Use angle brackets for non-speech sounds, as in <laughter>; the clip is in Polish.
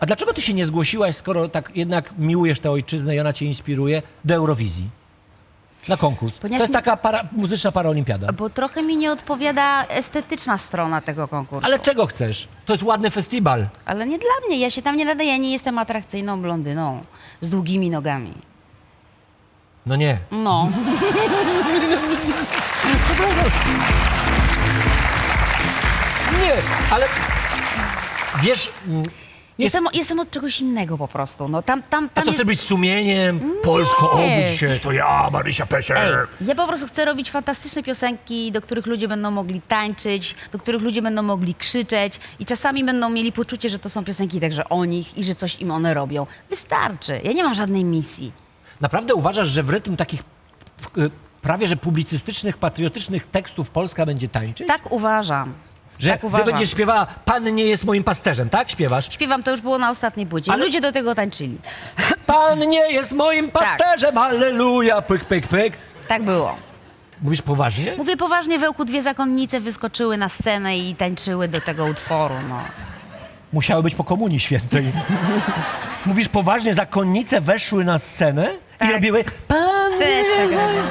A dlaczego ty się nie zgłosiłaś, skoro tak jednak miłujesz tę ojczyznę i ona cię inspiruje, do Eurowizji? Na konkurs. Ponieważ to jest taka para, muzyczna paraolimpiada. Bo trochę mi nie odpowiada estetyczna strona tego konkursu. Ale czego chcesz? To jest ładny festiwal. Ale nie dla mnie, ja się tam nie nadaję, ja nie jestem atrakcyjną blondyną z długimi nogami. No nie. No. <laughs> Nie, ale wiesz, mm, Jestem, jestem od czegoś innego po prostu. No, tam, tam, a tam co jest... chcesz być sumieniem? Polsko, obudź się, to ja, Marysia. Ej, ja po prostu chcę robić fantastyczne piosenki, do których ludzie będą mogli tańczyć, do których ludzie będą mogli krzyczeć i czasami będą mieli poczucie, że to są piosenki także o nich i że coś im one robią. Wystarczy. Ja nie mam żadnej misji. Naprawdę uważasz, że w rytm takich y, prawie że publicystycznych, patriotycznych tekstów Polska będzie tańczyć? Tak uważam. Że tak ty uważam. będziesz śpiewała Pan nie jest moim pasterzem, tak? Śpiewasz? Śpiewam, to już było na ostatniej płycie. Ale- Ludzie do tego tańczyli. <laughs> Pan nie jest moim pasterzem, alleluja, pyk, pyk, pyk. Tak było. Mówisz poważnie? Mówię poważnie, wełku dwie zakonnice wyskoczyły na scenę i tańczyły do tego utworu. No. Musiały być po Komunii Świętej. <laughs> Mówisz poważnie, zakonnice weszły na scenę i Tak. robiły Pan Też nie tak jest moim... robiły.